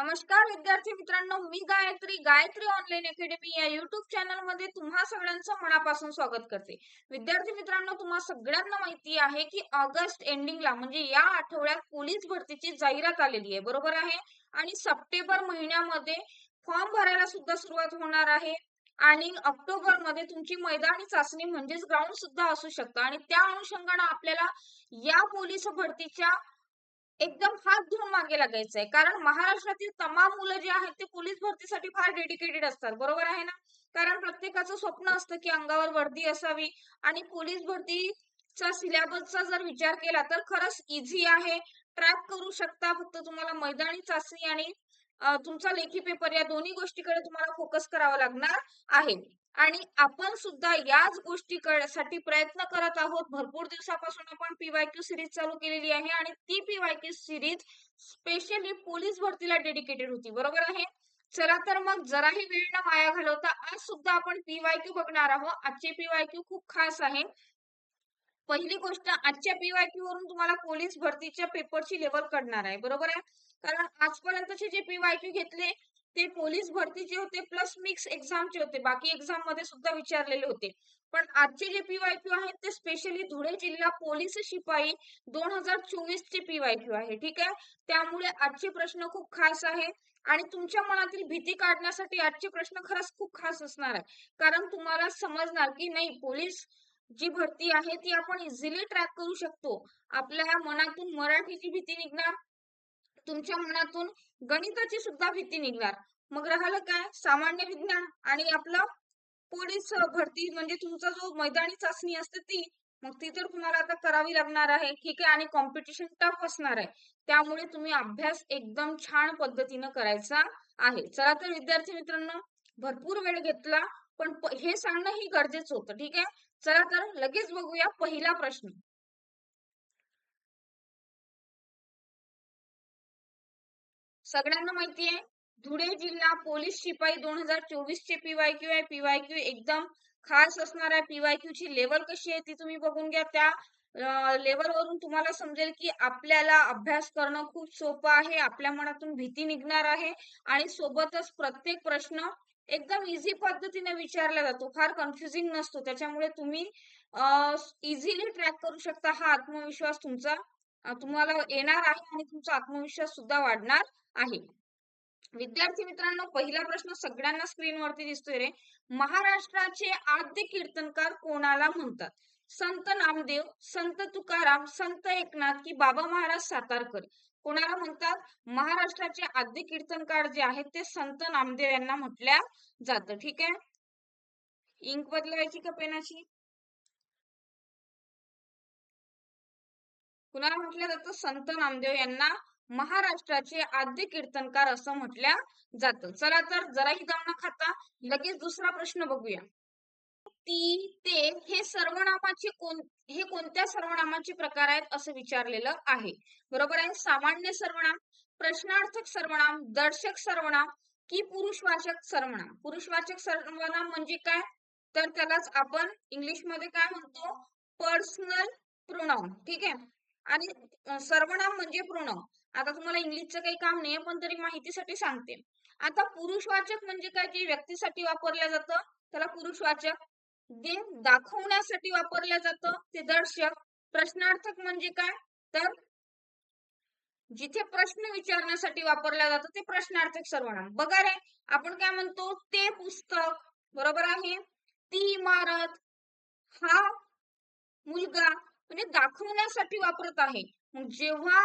नमस्कार विद्यार्थी मित्रांनो. मी गायत्री गायत्री ऑनलाईन अकॅडमी या युट्यूब चॅनलमध्ये तुम्हा सगळ्यांचं मनापासून स्वागत करते. विद्यार्थी मित्रांनो तुम्हा सगळ्यांना माहिती आहे की ऑगस्ट एंडिंगला म्हणजे या आठवड्यात पोलीस भरतीची जाहिरात आलेली आहे. बरोबर आहे? आणि सप्टेंबर महिन्यामध्ये फॉर्म भरायला सुद्धा सुरुवात होणार आहे. आणि ऑक्टोबरमध्ये तुमची मैदानी चाचणी म्हणजेच ग्राउंड सुद्धा असू शकतं. आणि त्या अनुषंगाने आपल्याला या पोलीस भरतीच्या एकदम हात धुवून मागे लागायचंय. आहे कारण महाराष्ट्रातील तमाम मुलं जे आहेत ते पोलीस भरतीसाठी फार डेडिकेटेड असतात. बरोबर आहे ना? कारण प्रत्येकाचं स्वप्न असतं की अंगावर वर्दी असावी आणि पोलीस भरतीचा सिलेबसचा जर विचार केला तर खरंच इझी आहे. ट्रॅक करू शकता फक्त तुम्हाला मैदानी चाचणी आणि तुमचा लेखी पेपर या दोन्ही गोष्टीकडे तुम्हाला फोकस करावा लागणार आहे. आणि आपण सुद्धा याच गोष्टी साठी प्रयत्न करत आहोत. भरपूर दिवसापासून आपण पीवायक्यू सिरीज चालू केलेली आहे आणि ती पीवायक्यू सिरीज स्पेशली पोलीस भरतीला डेडिकेटेड होती. बरोबर आहे? चला तर मग जराही वेळ न माया घालवता आज सुद्धा आपण पीवायक्यू बघणार आहोत. आजचे पीवायक्यू खूप खास आहे. पहिली गोष्ट आजच्या पीवायक्यू वरून तुम्हाला पोलीस भरतीच्या पेपरची लेवल कळणार आहे. बरोबर आहे? कारण आजपर्यंतचे जे पीवायक्यू घेतले ते पोलीस भरतीचे होते प्लस मिक्स एक्झामचे होते. बाकी एक्झाममध्ये सुद्धा विचारलेले होते. पण आजचे जे पीवायक्यू आहेत ते स्पेशली धुळे जिल्हा पोलीस शिपाई दोन हजार चोवीस चे पीवायक्यू आहे. ठीक आहे? त्यामुळे आजचे प्रश्न खूप खास आहे. आणि तुमच्या मनातील भीती काढण्यासाठी आजचे प्रश्न खरंच खूप खास असणार आहे. कारण तुम्हाला समजणार की नाही पोलीस जी भरती आहे ती आपण इझिली ट्रॅक करू शकतो. आपल्या मनातून मराठीची भीती निघणार तुमच्या मनातून गणिताची सुद्धा भीती निघणार. मग राहिलं काय? सामान्य विज्ञान आणि आपलं पोलीस भरती म्हणजे तुमचा जो मैदानी चाचणी असते ती मग ती तर तुम्हाला आता करावी लागणार आहे. ठीक आहे? आणि कॉम्पिटिशन टफ असणार आहे. त्यामुळे तुम्ही अभ्यास एकदम छान पद्धतीनं करायचा आहे. चला तर विद्यार्थी मित्रांनो भरपूर वेळ घेतला पण हे सांगणं ही गरजेचं होतं. ठीक आहे? चला तर लगेच बघूया पहिला प्रश्न. सगळ्यांना माहिती आहे. धुळे जिल्हा पोलीस शिपाई दोन हजार चोवीस चे पीवायक्यू आहे. पीवायक्यू एकदम खास असणार आहे. पीवायक्यू ची लेवल कशी आहे ती तुम्ही बघून घ्या. त्या लेवल वरून तुम्हाला समजेल की आपल्याला अभ्यास करणं खूप सोपं आहे. आपल्या मनातून भीती निघणार आहे. आणि सोबतच प्रत्येक प्रश्न एकदम इझी पद्धतीने विचारला जातो. फार कन्फ्युजिंग नसतो. त्याच्यामुळे तुम्ही इझिली ट्रॅक करू शकता. हा आत्मविश्वास तुमचा तुम्हाला येणार आहे आणि तुमचा आत्मविश्वास सुद्धा वाढणार आहे. विद्यार्थी मित्रांनो पहिला प्रश्न सगळ्यांना स्क्रीनवरती दिसतोय रे. महाराष्ट्राचे आद्य कीर्तनकार कोणाला म्हणतात? संत नामदेव संत तुकाराम संत एकनाथ की बाबा महाराज सातारकर? कोणाला म्हणतात? महाराष्ट्राचे आद्य कीर्तनकार जे आहेत ते संत नामदेव यांना म्हटल्या जात. ठीक आहे? इंक बदलायची का पेनाची? कुणाला म्हटलं जातं? संत नामदेव यांना महाराष्ट्राचे आद्य कीर्तनकार असं म्हटल्या जात. चला तर जराही दम न खाता. लगेच दुसरा प्रश्न बघूया. ती ते हे सर्वनामाचे कोण हे कोणत्या सर्वनामाचे प्रकार आहेत असं विचारलेलं आहे. बरोबर आहे? सामान्य सर्वनाम प्रश्नार्थक सर्वनाम दर्शक सर्वनाम की पुरुषवाचक सर्वनाम? पुरुषवाचक सर्वनाम म्हणजे काय? तर त्यालाच आपण इंग्लिशमध्ये काय म्हणतो? पर्सनल प्रोनाउन ठीक आहे? आणि सर्वनाम म्हणजे प्रोनाउन आता तुम्हाला इंग्लिशचं काही काम नाही पण तरी माहितीसाठी सांगते. आता पुरुषवाचक म्हणजे काय? जे व्यक्तीसाठी वापरलं जातं त्याला पुरुषवाचक जे दाखवण्यासाठी वापरलं जातं ते दर्शक. प्रश्नार्थक म्हणजे काय? तर जिथे प्रश्न विचारण्यासाठी वापरला जातो ते प्रश्नार्थक सर्वनाम. बघा रे आपण काय म्हणतो? ते पुस्तक. बरोबर आहे? ती इमारत हा मुलगा म्हणजे दाखवण्यासाठी वापरत आहे. जेव्हा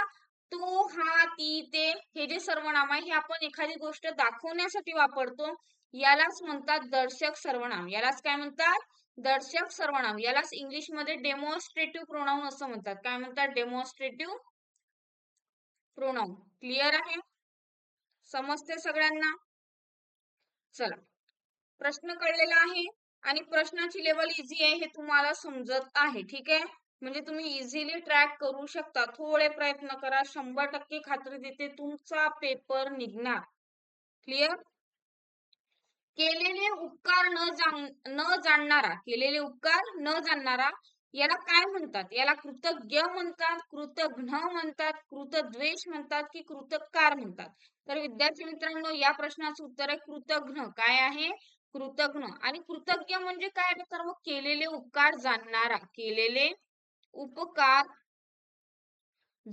तो हा ती ते हे जे सर्वनाम आहे हे आपण एखादी गोष्ट दाखवण्यासाठी वापरतो यालाच म्हणतात दर्शक सर्वनाम. यालाच काय म्हणतात? दर्शक सर्वनाम. यालाच इंग्लिशमध्ये डेमॉन्स्ट्रेटिव्ह प्रोनाऊन असं म्हणतात. काय म्हणतात? डेमॉन्स्ट्रेटिव्ह प्रोनाऊन क्लिअर आहे? समजते सगळ्यांना? चला. प्रश्न कळलेला आहे आणि प्रश्नाची लेवल इझी आहे हे तुम्हाला समजत आहे. ठीक आहे? म्हणजे तुम्ही इझिली ट्रॅक करू शकता. थोडे प्रयत्न करा. शंभर टक्के खात्री देते. तुमचा पेपर निघणार. क्लिअर केलेले उपकार न जाण न जाणणारा केलेले उपकार न जाणणारा याला काय म्हणतात? याला कृतज्ञ म्हणतात कृतघ्न म्हणतात कृतद्वेष म्हणतात की कृतकार म्हणतात? तर विद्यार्थी मित्रांनो या प्रश्नाचं उत्तर आहे कृतघ्न. काय आहे? कृतघ्न. आणि कृतज्ञ म्हणजे काय? तर मग केलेले उपकार जाणणारा केलेले उपकार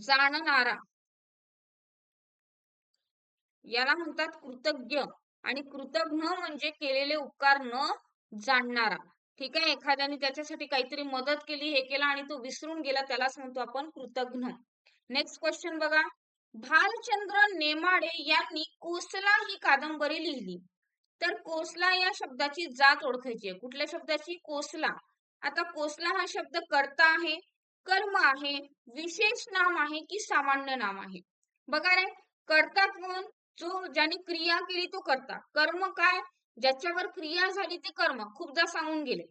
जाणणारा. याला म्हणतात कृतज्ञ आणि कृतज्ञ म्हणजे केलेले उपकार न जाणणारा. ठीक आहे? एखाद्याने त्याच्यासाठी काहीतरी मदत केली हे केला आणि तो विसरून गेला त्यालाच म्हणतो आपण कृतज्ञ. नेक्स्ट क्वेश्चन बघा. भालचंद्र नेमाडे यांनी कोसला ही कादंबरी लिहिली. तर कोसला या शब्दाची जात ओळखायची आहे. कुठल्या शब्दाची? कोसला. आता कोसला हा शब्द करता आहे. कर्म आहे विशेष नाम आहे की सामान्य नाम आहे. बघा रे करता कोण जो ज्याने क्रिया केली तो करता. कर्म काय? ज्याच्यावर क्रिया झाली ते कर्म. खूपदा सांगून गेले.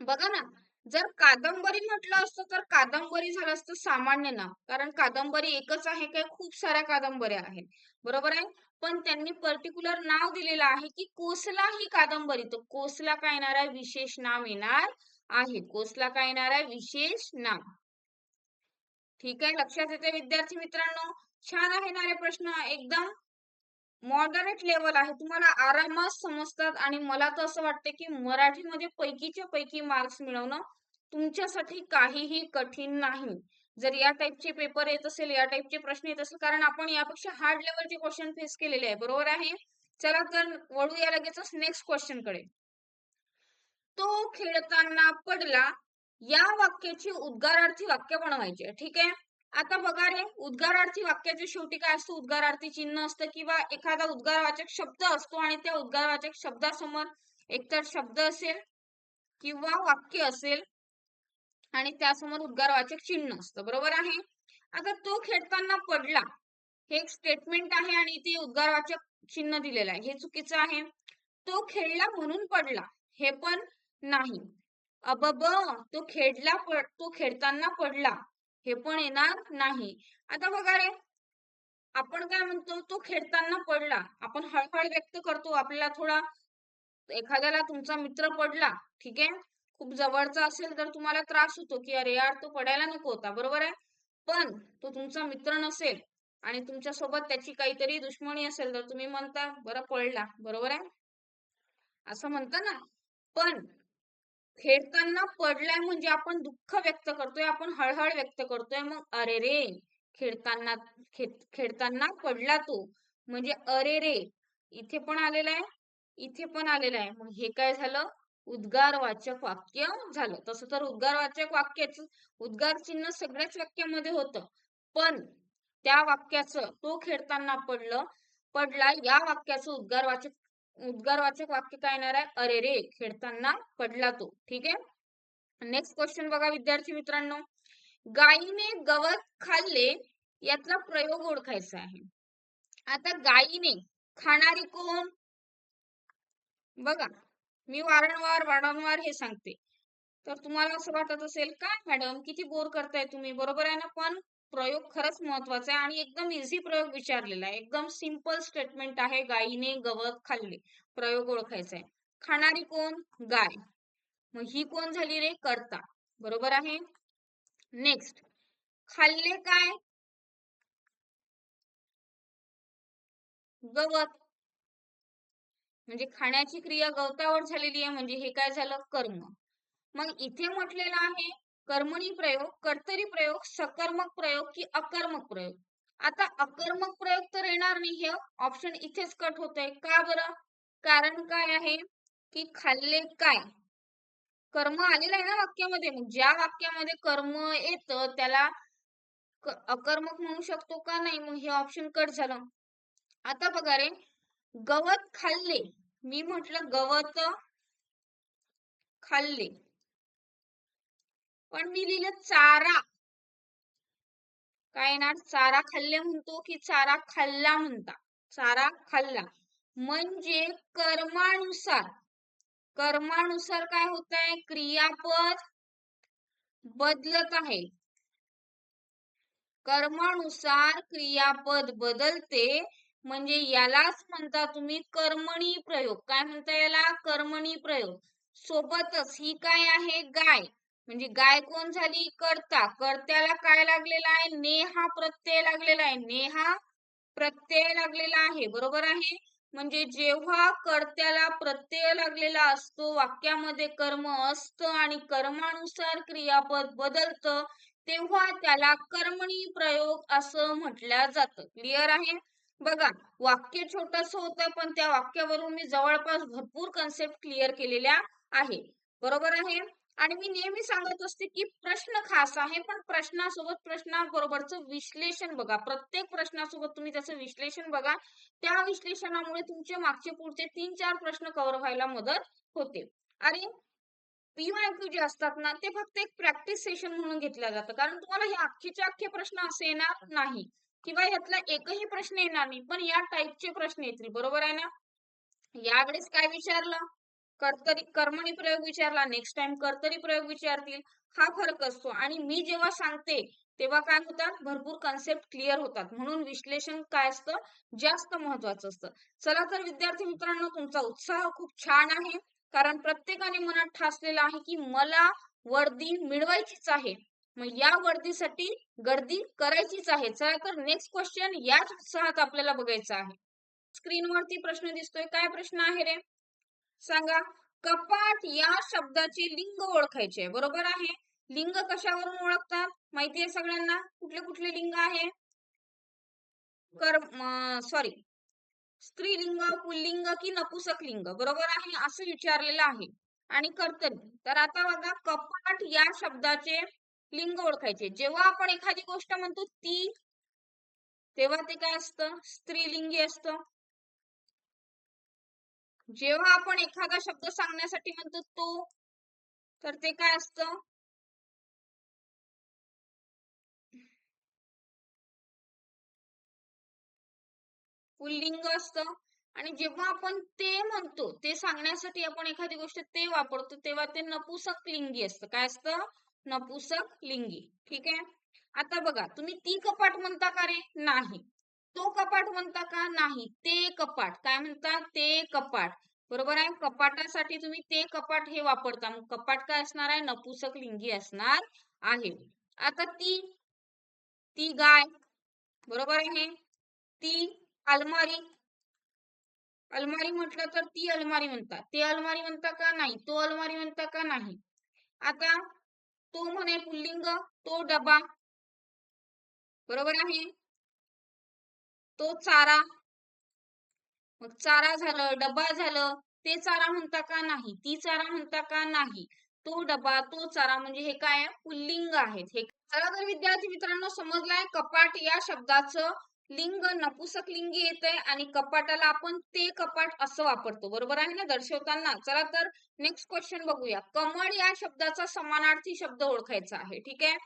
बघा ना जर कादंबरी म्हटलं असतं तर कादंबरी झालं असतं सामान्य नाव कारण कादंबरी एकच आहे काय? खूप साऱ्या कादंबऱ्या आहेत. बरोबर आहे? पण त्यांनी पर्टिक्युलर नाव दिलेलं आहे की कोसला ही कादंबरी. तर कोसला काय येणार आहे? विशेष नाम येणार आहे. कोसला काय येणार? आहे विशेष नाम ठीक आहे? लक्षात येते विद्यार्थी मित्रांनो? छान आहे ना रे प्रश्न. एकदम मॉडरेट लेवल आहे. तुम्हाला आरामात समजतात आणि मला तर असं वाटतं की मराठीमध्ये पैकीच्या पैकी मार्क्स मिळवणं तुमच्यासाठी काहीही कठीण नाही. जर या टाईपचे पेपर येत असेल या टाईपचे प्रश्न येत असेल कारण आपण यापेक्षा हार्ड लेवलचे क्वेश्चन फेस केलेले आहे. बरोबर आहे? चला तर वळूया लगेचच नेक्स्ट क्वेश्चनकडे. तो खेळताना पडला या वाक्याची उद्गारार्थी वाक्य बनवायचे. ठीक आहे? आता बघा रे उद्गारार्थी वाक्याच्या शेवटी काय असतं? उद्गारार्थी चिन्ह असतं किंवा एखादा उद्गारवाचक शब्द असतो आणि त्या उद्गारवाचक शब्दासमोर एकतर शब्द असेल किंवा वाक्य असेल आणि त्यासमोर उद्गारवाचक चिन्ह असतं. बरोबर आहे? आता तो खेळताना पडला. हे एक स्टेटमेंट आहे आणि ते उद्गारवाचक चिन्ह दिलेलं आहे. हे चुकीचं आहे. तो खेळला म्हणून पडला. हे पण नाही. अबब तो खेळला तो खेळताना पडला. हे पण येणार नाही. आता बघा रे आपण काय म्हणतो तो खेळताना पडला. आपण हळहळ व्यक्त करतो आपल्याला थोडा एखाद्याला तुमचा मित्र पडला ठीक आहे? खूप जवळचा असेल तर तुम्हाला त्रास होतो की अरे यार तो पडायला नको होता. बरोबर आहे? पण तो तुमचा मित्र नसेल आणि तुमच्यासोबत त्याची काहीतरी दुश्मनी असेल तर तुम्ही म्हणता बरं पडला. बरोबर आहे? असं म्हणता ना? पण खेळताना पडलाय म्हणजे आपण दुःख व्यक्त करतोय आपण हळहळ व्यक्त करतोय. मग अरे रे खेळताना खेळताना पडला तो. म्हणजे अरे रे इथे पण आलेला आहे इथे पण आलेला आहे. मग हे काय झालं? उद्गारवाचक वाक्य झालं. तसं तर उद्गारवाचक वाक्याच उद्गार चिन्ह सगळ्याच वाक्यामध्ये होतं. पण त्या वाक्याचं तो खेळताना पडलं पडला या वाक्याचं उद्गारवाचक उद्गारवाचक वाक्य काय येणार आहे? अरे रे खेळताना पडला तो. ठीक आहे? नेक्स्ट क्वेश्चन बघा विद्यार्थी मित्रांनो. गायीने गवत खाल्ले यातला प्रयोग ओळखायचा आहे. आता गायीने खाणारी कोण? बघा मी वारंवार वारंवार हे सांगते. तर तुम्हाला असं वाटत असेल काय मॅडम किती बोर करताय तुम्ही? बरोबर आहे ना पण प्रयोग खरंच महत्त्वाचा आहे आणि एकदम इझी प्रयोग विचारलेला आहे. एकदम सिंपल स्टेटमेंट आहे गायीने गवत खाल्ले प्रयोग ओळखायचा आहे. खाणारी कोण? गाय. मग ही कोण झाली रे? करता. बरोबर आहे? नेक्स्ट खाल्ले काय? गवत. म्हणजे खाण्याची क्रिया गवतावर झालेली आहे म्हणजे हे काय झालं? कर्म. मग इथे म्हटलेलं आहे कर्मणी प्रयोग कर्तरी प्रयोग सकर्मक प्रयोग की अकर्मक प्रयोग. आता अकर्मक प्रयोग तर येणार नाही हे ऑप्शन इथेच कट होत आहे का बरं? कारण काय आहे? की खाल्ले काय? कर्म आलेलं आहे ना वाक्यामध्ये. मग ज्या वाक्यामध्ये कर्म येतं त्याला अकर्मक म्हणू शकतो का नाही? मग हे ऑप्शन कट झालं. आता बघा रे. गवत खाल्ले. मी म्हटलं गवत खाल्ले. पण मी लिहिलं चारा. काय येणार चारा खाल्ले म्हणतो की चारा खाल्ला म्हणता. चारा खाल्ला. म्हणजे कर्मानुसार. कर्मानुसार काय होत आहे क्रियापद बदलत आहे. कर्मानुसार क्रियापद बदलते म्हणजे यालाच म्हणता तुम्ही कर्मणी प्रयोग. काय म्हणता याला? कर्मणी प्रयोग. सोबतच ही काय आहे? गाय. म्हणजे गाय कोण झाली? कर्ता. कर्त्याला काय लागलेला आहे? नेहा प्रत्यय लागलेला आहे. नेहा प्रत्यय लागलेला आहे. बरोबर आहे? म्हणजे जेव्हा कर्त्याला प्रत्यय लागलेला असतो वाक्यामध्ये कर्म असतं आणि कर्मानुसार क्रियापद बदलतं तेव्हा त्याला कर्मणी प्रयोग असं म्हटलं जातं. क्लिअर आहे? बघा वाक्य छोटस होतं पण त्या वाक्यावरून मी जवळपास भरपूर कन्सेप्ट क्लिअर केलेल्या आहे. बरोबर आहे? आणि मी नेहमी सांगत असते की प्रश्न खास आहे पण प्रश्नासोबत प्रश्नाबरोबरचं विश्लेषण बघा. प्रत्येक प्रश्नासोबत तुम्ही त्याचं विश्लेषण बघा त्या विश्लेषणामुळे तुमचे मागचे पुढचे तीन चार प्रश्न कव्हर व्हायला मदत होते. आणि पीवायक्यू जे असतात ना ते फक्त एक प्रॅक्टिस सेशन म्हणून घेतलं जातं. कारण तुम्हाला हे अख्खेचे अख्खे प्रश्न असे येणार नाही. किंवा यातला एकही प्रश्न येणार नाही पण या टाईपचे प्रश्न येतील. बरोबर आहे ना? यावेळेस काय विचारलं? कर्तरी कर्मणी प्रयोग विचारला नेक्स्ट टाइम कर्तरी प्रयोग विचारतील हा फरक असतो. आणि मी जेव्हा सांगते तेव्हा काय होतात? भरपूर कन्सेप्ट क्लिअर होतात. म्हणून विश्लेषण काय असतं? जास्त महत्वाचं असतं. चला तर विद्यार्थी मित्रांनो तुमचा उत्साह खूप छान आहे. कारण प्रत्येकाने मनात ठासलेला आहे की मला वर्दी मिळवायचीच आहे. मग या वर्दीसाठी गर्दी करायचीच आहे. चला तर नेक्स्ट क्वेश्चन याच उत्साहात आपल्याला बघायचं आहे. स्क्रीनवरती प्रश्न दिसतोय. काय प्रश्न आहे रे? सांगा कपाट या शब्दाचे लिंग ओळखायचे बरोबर आहे? लिंग कशावरून ओळखतात? माहिती आहे सगळ्यांना? कुठले कुठले लिंग आहे? कर्म सॉरी स्त्रीलिंग पुल्लिंग की नपुसक लिंग बरोबर आहे? असं विचारलेलं आहे. आणि कर्तव्य तर आता बघा कपाट या शब्दाचे लिंग ओळखायचे. जेव्हा आपण एखादी गोष्ट म्हणतो ती तेव्हा ते काय असतं? स्त्रीलिंगी असतं. जेव्हा आपण एखादा शब्द सांगण्यासाठी म्हणतो तो तर ते काय असतं? पुल्लिंग असतं. आणि जेव्हा आपण ते म्हणतो ते सांगण्यासाठी आपण एखादी गोष्ट ते वापरतो तेव्हा ते नपुसक लिंगी असतं. काय असतं? नपुसक लिंगी. ठीक आहे? आता बघा तुम्ही ती कपाट म्हणता का रे? नाही. तो कपाट म्हणता का नाही? ते कपाट. काय म्हणता? ते कपाट. बरोबर आहे? कपाटासाठी तुम्ही ते कपाट हे वापरता. मग कपाट काय असणार आहे? नपुसक लिंगी असणार आहे. आता ती ती गाय बरोबर आहे? ती अलमारी अलमारी म्हटलं तर ती अलमारी म्हणतात. ते अलमारी म्हणता का नाही? तो अलमारी म्हणता का नाही? आता तो म्हणे पुल्लिंग तो डबा बरोबर आहे? तो चारा. मग चारा झालं डबा झालं ते चारा म्हणता का नाही ती चारा म्हणता का नाही तो डबा तो चारा म्हणजे हे काय पुल्लिंग आहेत. हे चला तर विद्यार्थी मित्रांनो समजलाय? कपाट या शब्दाचं लिंग नपुसक लिंगी येते आणि कपाटाला आपण ते कपाट असं वापरतो. बरोबर आहे ना? दर्शवताना. चला तर नेक्स्ट क्वेश्चन बघूया. कमळ या शब्दाचा समानार्थी शब्द ओळखायचा आहे. ठीक आहे?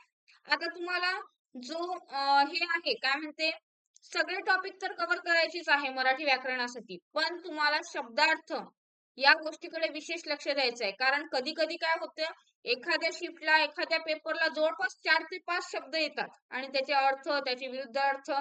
आता तुम्हाला जो हे आहे काय म्हणते? सगळे टॉपिक तर कव्हर करायचीच आहे मराठी व्याकरणासाठी. पण तुम्हाला शब्दार्थ या गोष्टीकडे विशेष लक्ष द्यायचं आहे. कारण कधी कधी काय होतं एखाद्या शिफ्टला एखाद्या पेपरला जवळपास चार ते पाच शब्द येतात. आणि त्याचे अर्थ त्याचे विरुद्ध अर्थ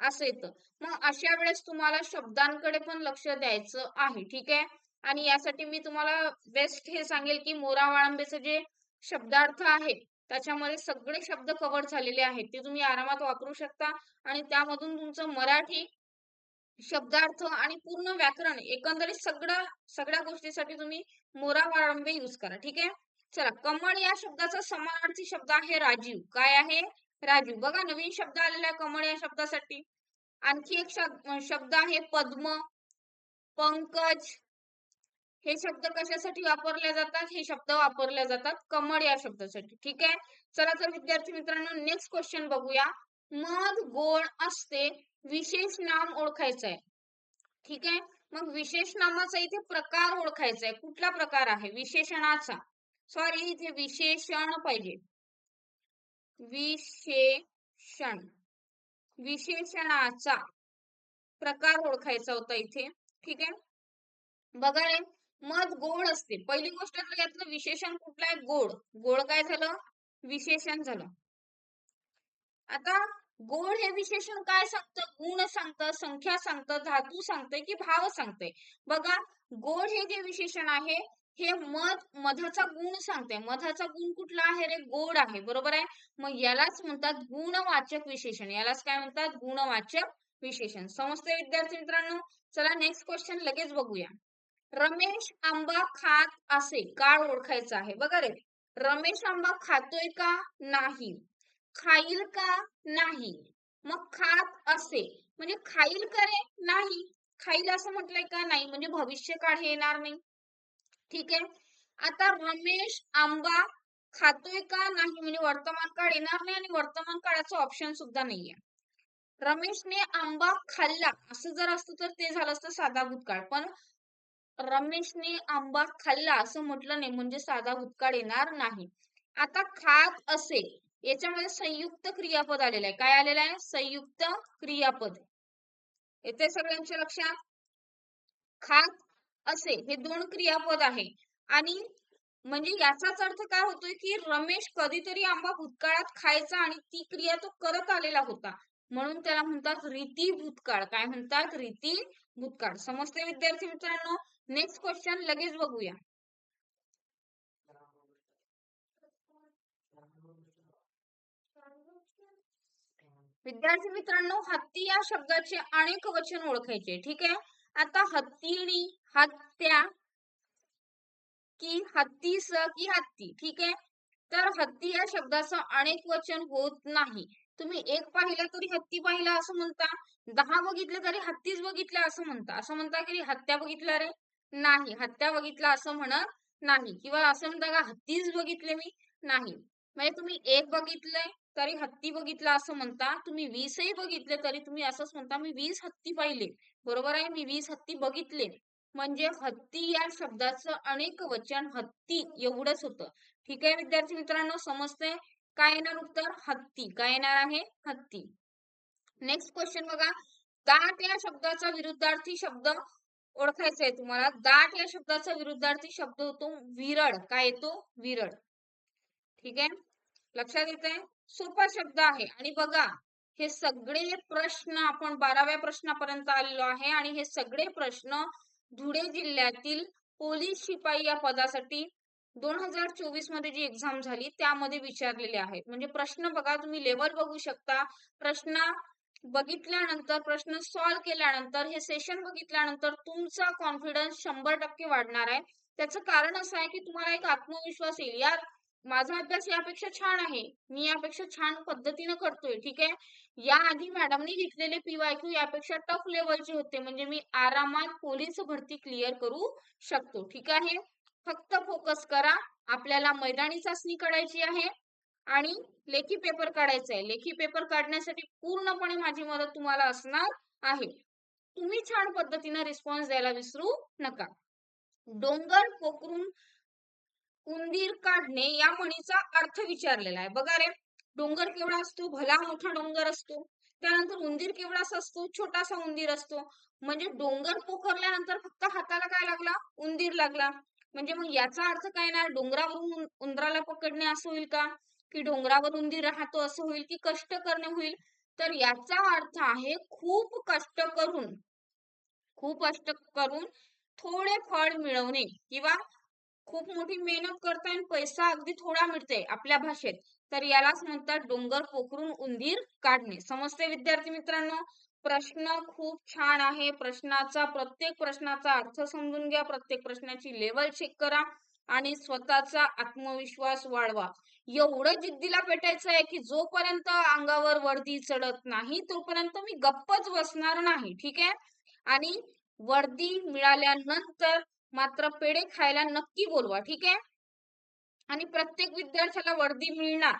असं येतं. मग अशा वेळेस तुम्हाला शब्दांकडे पण लक्ष द्यायचं आहे. ठीक आहे? आणि यासाठी मी तुम्हाला बेस्ट हे सांगेल की मोरा वाळंबेचं जे शब्दार्थ आहे त्याच्यामध्ये सगळे शब्द कव्हर झालेले आहेत. ते तुम्ही आरामात वापरू शकता आणि त्यामधून तुमचं मराठी शब्दार्थ आणि पूर्ण व्याकरण एकंदरीत सगळं सगळ्या गोष्टीसाठी तुम्ही मोरावारंबे युज करा. ठीक आहे? चला कमळ या शब्दाचा समानार्थी शब्द आहे राजीव. काय आहे? राजीव. बघा नवीन शब्द आलेला आहे कमळ या शब्दासाठी. आणखी एक शब्द आहे पद्म पंकज हे शब्द कशासाठी वापरले जातात? हे शब्द वापरले जातात कमळ या शब्दासाठी. ठीक आहे? चला तर विद्यार्थी मित्रांनो नेक्स्ट क्वेश्चन बघूया. मध गोड असते विशेष नाम ओळखायचं आहे ठीक आहे? मग विशेष नामाचा इथे प्रकार ओळखायचा आहे कुठला प्रकार आहे? विशेषणाचा. सॉरी इथे विशेषण पाहिजे. विशेषण. विशेषणाचा प्रकार ओळखायचा होता इथे. ठीक आहे? बघा रे मध गोड असते. पहिली गोष्ट तर यातलं विशेषण कुठलं आहे? गोड. गोड काय झालं? विशेषण झालं. आता गोड हे विशेषण काय सांगतं? गुण सांगतं संख्या सांगतं धातू सांगतंय की भाव सांगतंय? बघा गोड हे जे विशेषण आहे हे मध मधाचा गुण सांगते मधाचा गुण कुठला आहे रे? गोड आहे. बरोबर आहे? मग यालाच म्हणतात गुणवाचक विशेषण. यालाच काय म्हणतात? गुणवाचक विशेषण. समजते विद्यार्थी मित्रांनो? चला नेक्स्ट क्वेश्चन लगेच बघूया. रमेश आंबा खात असे काळ ओळखायचं आहे. बघा रे. रमेश आंबा खातोय का नाही? खाईल का नाही? मग खात असे. म्हणजे खाईल करे नाही. खाईल असं म्हटलंय का नाही? म्हणजे भविष्य काळ हे येणार नाही. ठीक आहे? आता रमेश आंबा खातोय का नाही? म्हणजे वर्तमान काळ येणार नाही आणि वर्तमान काळाचं ऑप्शन सुद्धा नाहीये. रमेशने आंबा खाल्ला. असं जर असतं तर ते झालं असतं साधा भूतकाळ पण रमेशने आंबा खाल्ला असं म्हटलं नाही म्हणजे साधा भूतकाळ येणार नाही. आता खात असे याच्यामध्ये संयुक्त क्रियापद आलेलं आहे. काय आलेलं आहे? संयुक्त क्रियापद. येते सगळ्यांच्या लक्षात खात असे हे दोन क्रियापद आहे. आणि म्हणजे याचाच अर्थ काय होतोय की रमेश कधीतरी आंबा भूतकाळात खायचा आणि ती क्रिया तो करत आलेला होता. म्हणून त्याला म्हणतात रीती भूतकाळ. काय म्हणतात? रीती भूतकाळ. समजते विद्यार्थी मित्रांनो? नेक्स्ट क्वेश्चन लगेच बघूया. विद्यार्थी मित्रांनो हत्ती या शब्दाचे अनेक वचन ओळखायचे. ठीक आहे? आता हत्तीणी हत्या की हत्तीस की हत्ती. ठीक आहे? तर हत्ती या शब्दाचं अनेक वचन होत नाही. तुम्ही एक पाहिलं तरी हत्ती पाहिला असं म्हणता. दहा बघितलं तरी हत्तीच बघितलं असं म्हणता. असं म्हणता की हत्या बघितल्या रे? नाही. हत्या बघितलं असं म्हणत नाही. किंवा असं म्हणता का हत्तीच बघितले मी नाही. म्हणजे तुम्ही एक बघितलंय तरी हत्ती बघितला असं म्हणता. तुम्ही वीसही बघितले तरी तुम्ही असंच म्हणता मी वीस हत्ती पाहिले. बरोबर आहे? मी वीस हत्ती बघितले. म्हणजे हत्ती या शब्दाचं अनेक वचन हत्ती एवढंच होतं. ठीक आहे विद्यार्थी मित्रांनो? समजते काय येणार उत्तर? हत्ती. काय येणार आहे? हत्ती. नेक्स्ट क्वेश्चन बघा. दाट या शब्दाचा विरुद्धार्थी शब्द ओळखायचं आहे तुम्हाला. दाट या शब्दाचा विरुद्धार्थी शब्द होतो विरळ. काय येतो? विरळ. ठीक आहे? लक्षात येत आहे सोपा शब्द आहे. आणि बघा हे सगळे प्रश्न आपण बाराव्या प्रश्नापर्यंत आलेलो आहे आणि हे सगळे प्रश्न धुळे जिल्ह्यातील पोलीस शिपाई या पदासाठी दोन हजार चोवीसमध्ये जी एक्झाम झाली त्यामध्ये विचारलेले आहेत. म्हणजे प्रश्न बघा तुम्ही लेवल बघू शकता. प्रश्न बघितल्यानंतर प्रश्न सॉल्व्ह केल्यानंतर हे सेशन बघितल्यानंतर तुमचा कॉन्फिडन्स शंभर टक्के वाढणार आहे. त्याचं कारण असं आहे की तुम्हाला एक आत्मविश्वास येईल. यार माझा अभ्यास यापेक्षा छान आहे. मी यापेक्षा छान पद्धतीने करतोय ठीक आहे? या आधी मॅडमनी घेतलेले पीवायक्यू यापेक्षा टफ लेवलचे होते. म्हणजे मी आरामात पोलीस भरती क्लिअर करू शकतो ठीक आहे? फक्त फोकस करा. आपल्याला मैदानी चाचणी करायची आहे. आणि लेखी पेपर काढायचा आहे. लेखी पेपर काढण्यासाठी पूर्णपणे माझी मदत तुम्हाला असणार आहे. तुम्ही छान पद्धतीने रिस्पॉन्स द्यायला विसरू नका. डोंगर पोखरून उंदीर काढणे या म्हणीचा अर्थ विचारलेला आहे. बघा रे डोंगर केवढा असतो? भला मोठा डोंगर असतो? त्यानंतर उंदीर केवढासा असतो? छोटासा उंदीर असतो? म्हणजे डोंगर पोखरल्यानंतर फक्त हाताला काय लागला? उंदीर लागला. म्हणजे मग याचा अर्थ काय ना डोंगरावरून उंदराला पकडणे असं होईल का? की डोंगरावर उंदीर राहतो असं होईल की कष्ट करणे होईल. तर याचा अर्थ आहे खूप कष्ट करून खूप कष्ट करून थोडे फळ मिळवणे किंवा खूप मोठी मेहनत करताय पैसा अगदी थोडा मिळते आपल्या भाषेत. तर यालाच म्हणतात डोंगर पोखरून उंदीर काढणे. समजते विद्यार्थी मित्रांनो? प्रश्न खूप छान आहे. प्रश्नाचा प्रत्येक प्रश्नाचा अर्थ समजून घ्या. प्रत्येक प्रश्नाची लेवल चेक करा आणि स्वतःचा आत्मविश्वास वाढवा. एवढं जिद्दीला पेटायचं आहे की जोपर्यंत अंगावर वर्दी चढत नाही तोपर्यंत मी गप्पच बसणार नाही ठीक आहे? आणि वर्दी मिळाल्यानंतर मात्र पेढे खायला नक्की बोलवा ठीक आहे? आणि प्रत्येक विद्यार्थ्याला वर्दी मिळणार.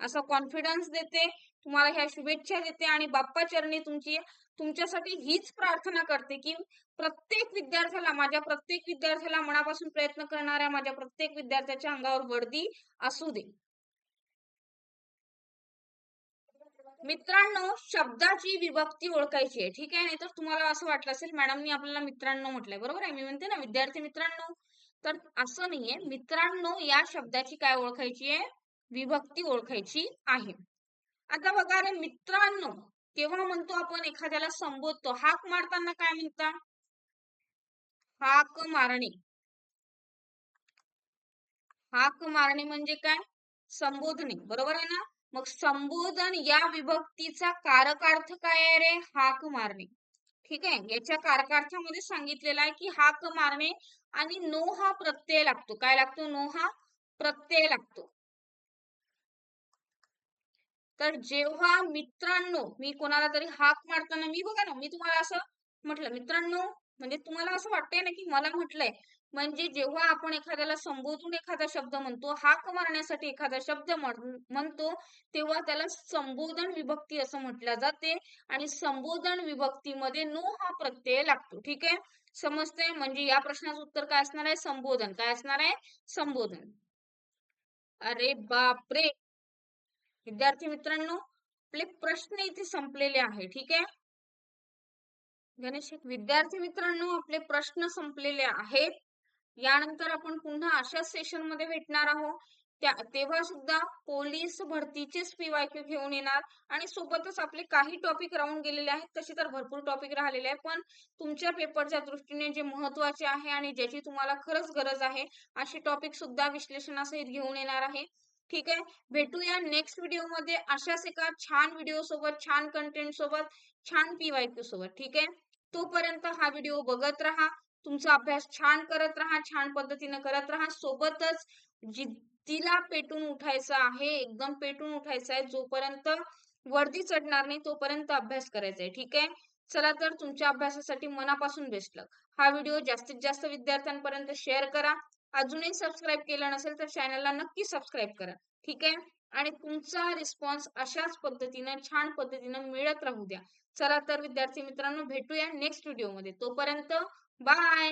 असा कॉन्फिडन्स देते तुम्हाला ह्या शुभेच्छा देते आणि बाप्पा चरणी तुमची तुमच्यासाठी हीच प्रार्थना करते की प्रत्येक विद्यार्थ्याला माझ्या प्रत्येक विद्यार्थ्याला मनापासून प्रयत्न करणाऱ्या माझ्या प्रत्येक विद्यार्थ्याच्या अंगावर वर्दी असू दे. मित्रांनो शब्दाची विभक्ती ओळखायची आहे. ठीक आहे? नाही तर तुम्हाला असं वाटलं असेल मॅडमनी आपल्याला मित्रांनो म्हटलंय. बरोबर आहे? मी म्हणते ना विद्यार्थी मित्रांनो. तर असं नाहीये. मित्रांनो या शब्दाची काय ओळखायची आहे? विभक्ती ओळखायची आहे. आता बघा रे मित्रांनो केव्हा म्हणतो आपण एखाद्याला संबोधतो? हाक मारताना काय म्हणता? हाक मारणे. हाक मारणे म्हणजे काय? संबोधने बरोबर आहे ना? मग संबोधन या विभक्तीचा कारकार्थ काय आहे रे? हाक मारणे. ठीक आहे? याच्या कारकार्थामध्ये सांगितलेलं आहे की हाक मारणे आणि नो हा प्रत्यय लागतो. काय लागतो? नो हा प्रत्यय लागतो. तर जेव्हा मित्रांनो मी कोणाला तरी हाक मारताना मी बघा ना मी तुम्हाला असं म्हटलं मित्रांनो म्हणजे तुम्हाला असं वाटतंय ना की मला म्हटलंय म्हणजे जेव्हा आपण एखाद्याला संबोधून एखादा शब्द म्हणतो हाक मारण्यासाठी एखादा शब्द म्हणतो तेव्हा त्याला संबोधन विभक्ती असं म्हटलं जाते आणि संबोधन विभक्तीमध्ये नो हा प्रत्यय लागतो ठीक आहे? समजते म्हणजे या प्रश्नाचं उत्तर काय असणार आहे? संबोधन. काय असणार आहे? संबोधन. अरे बापरे! विद्यार्थी मित्रांनो आपले प्रश्न इथे संपलेले आहे ठीक आहे? गणेश विद्यार्थी मित्रांनो आपले प्रश्न संपलेले आहेत. यानंतर आपण पुन्हा अशाच सेशनमध्ये भेटणार आहोत. त्या तेव्हा सुद्धा पोलीस भरतीचेच पीवायक्यू घेऊन येणार आणि सोबतच आपले काही टॉपिक राहून गेलेले आहेत. तसे तर भरपूर टॉपिक राहिलेले आहे पण तुमच्या पेपरच्या दृष्टीने जे महत्त्वाचे आहे आणि ज्याची तुम्हाला खरंच गरज आहे असे टॉपिक सुद्धा विश्लेषणासहित घेऊन येणार आहे. ठीक आहे? भेटूया नेक्स्ट व्हिडिओमध्ये. अशाच एका छान व्हिडिओ सोबत छान कंटेंट सोबत छान पीवायक्यू सोबत. ठीक आहे? तोपर्यंत हा व्हिडिओ बघत राहा. तुमचा अभ्यास छान करत राहा छान पद्धतीने करत राहा. सोबतच जिद्दीला पेटून उठायचं आहे एकदम पेटून उठायचं आहे. जोपर्यंत वर्दी चढणार नाही तोपर्यंत अभ्यास करायचा आहे. ठीक आहे? चला तर तुमच्या अभ्यासासाठी मनापासून बेस्ट लक हा व्हिडिओ जास्तीत जास्त विद्यार्थ्यांपर्यंत शेअर करा. अजूनही सबस्क्राईब केलं नसेल तर चॅनलला नक्की सबस्क्राईब करा. ठीक आहे? आणि तुमचा रिस्पॉन्स अशाच पद्धतीनं छान पद्धतीनं मिळत राहू द्या. चला तर विद्यार्थी मित्रांनो भेटूया नेक्स्ट व्हिडिओमध्ये तोपर्यंत बाय